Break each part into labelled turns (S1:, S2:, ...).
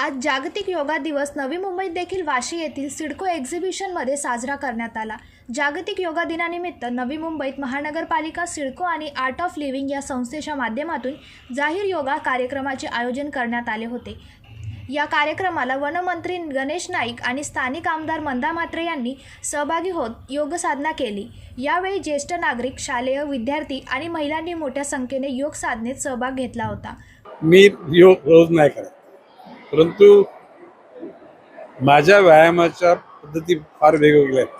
S1: आज जागतिक योगा दिवस नवी मुंबईत देखील वाशी येथील सिडको एक्झिबिशनमध्ये साजरा करण्यात आला. जागतिक योगा दिनानिमित्त नवी मुंबईत महानगरपालिका सिडको आणि आर्ट ऑफ लिव्हिंग या संस्थेच्या माध्यमातून जाहीर योगा कार्यक्रमाचे आयोजन करण्यात आले होते. या कार्यक्रमाला वनमंत्री गणेश नाईक आणि स्थानिक आमदार मंदा म्हात्रे यांनी सहभागी होत योगसाधना केली. यावेळी ज्येष्ठ नागरिक शालेय विद्यार्थी आणि महिलांनी मोठ्या संख्येने योग साधनेत सहभाग घेतला होता.
S2: मी योग रोज नाही करत. परंतु माझ्या व्यायामाच्या पद्धती फार वेगवेगळ्या आहेत.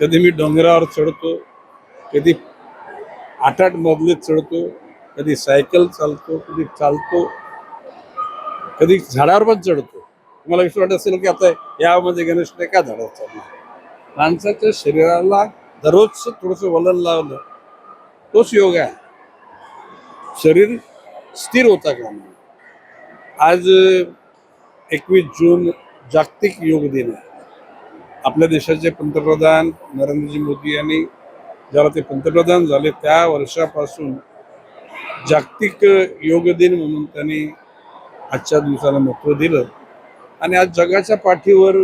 S2: कधी मी डोंगरावर चढतो कधी आठ आठ मजलेत चढतो कधी सायकल चालतो कधी चालतो कधी झाडावर पण चढतो. तुम्हाला विश्वास वाटत असेल की आता यामध्ये गणेश नाही का झाडावर चालणार माणसाच्या शरीराला दररोज थोडंसं वलन लावलं तोच योग आहे. शरीर स्थिर होता कामा आज एकवीस जून जागतिक योग दिन आहे. आपल्या देशाचे पंतप्रधान नरेंद्रजी मोदी यांनी ज्याला ते पंतप्रधान झाले त्या वर्षापासून जागतिक योग दिन म्हणून त्यांनी आजच्या दिवसाला महत्त्व दिलं. आणि आज जगाच्या पाठीवर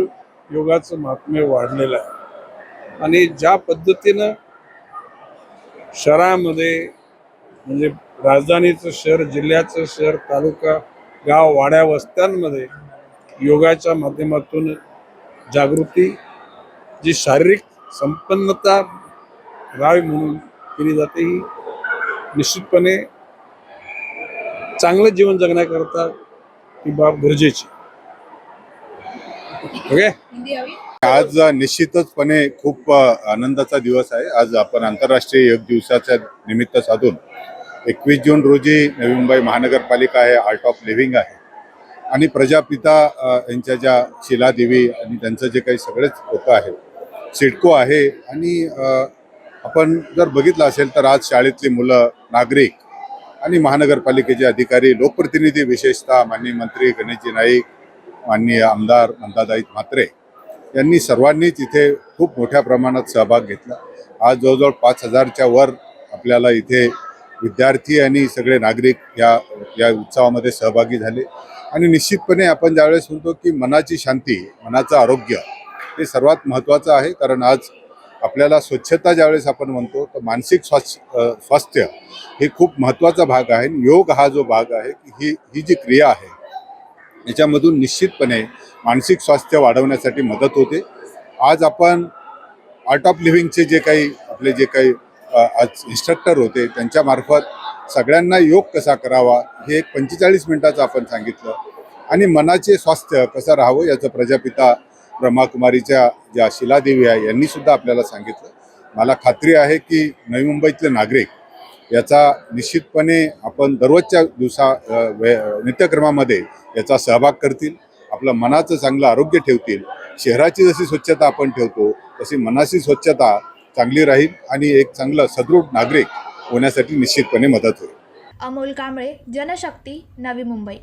S2: योगाचं महात्म्य वाढलेलं आहे. आणि ज्या पद्धतीनं शहरामध्ये म्हणजे राजधानीचं शहर जिल्ह्याचं शहर तालुका गाव वाड्या वस्त्यांमध्ये योगाच्या माध्यमातून जागृती जी शारीरिक संपन्नता राहावी म्हणून केली जाते ही निश्चितपणे चांगलं जीवन जगण्याकरता ही बाब गरजेची. ओके?
S3: आज निश्चितचपणे खूप आनंदाचा दिवस आहे. आज आपण आंतरराष्ट्रीय योग दिवसाच्या निमित्त साधून एकवीस जून रोजी नवी मुंबई महानगरपालिका आहे आर्ट ऑफ लिव्हिंग आहे. आणि प्रजापिता यांच्या ज्या शिलादेवी आणि त्यांचं जे काही सगळेच लोकं आहेत सिडको आहे. आणि आपण जर बघितलं असेल तर आज शाळेतली मुलं नागरिक आणि महानगरपालिकेचे अधिकारी लोकप्रतिनिधी विशेषतः माननीय मंत्री गणेशजी नाईक माननीय आमदार नंदादाई म्हात्रे यांनी सर्वांनीच इथे खूप मोठ्या प्रमाणात सहभाग घेतला. आज जवळजवळ पाच हजारच्या वर आपल्याला इथे विद्यार्थी आणि सगळे नागरिक या या उत्सवामध्ये सहभागी झाले. आणि निश्चितपणे आपण ज्यावेळेस म्हणतो की मनाची शांती मनाचं आरोग्य हे सर्वात महत्त्वाचं आहे. कारण आज आपल्याला स्वच्छता ज्यावेळेस आपण म्हणतो तर मानसिक स्वास्थ्य स्वास्थ्य हे खूप महत्त्वाचा भाग आहे. आणि योग हा जो भाग आहे की ही ही जी क्रिया आहे याच्यामधून निश्चितपणे मानसिक स्वास्थ्य वाढवण्यासाठी मदत होते. आज आपण आर्ट ऑफ लिव्हिंगचे जे काही आपले जे काही आज इन्स्ट्रक्टर होते त्यांच्यामार्फत सगळ्यांना योग कसा करावा हे एक पंचेचाळीस मिनिटाचं आपण सांगितलं. आणि मनाचे स्वास्थ्य कसं राहावं याचं प्रजापिता ब्रह्माकुमारीच्या ज्या शिलादेवी आहे यांनीसुद्धा आपल्याला सांगितलं. मला खात्री आहे की नवी मुंबईतले नागरिक याचा निश्चितपणे आपण दररोजच्या दिवसा वे- नित्यक्रमामध्ये याचा सहभाग करतील आपलं मनाचं चांगलं आरोग्य ठेवतील शहराची जशी स्वच्छता आपण ठेवतो तशी मनाची स्वच्छता चांगली राहील आणि एक चांगलं सदृढ नागरिक होण्यासाठी निश्चितपणे मदत होईल.
S1: अमोल कांबळे जनशक्ती नवी मुंबई.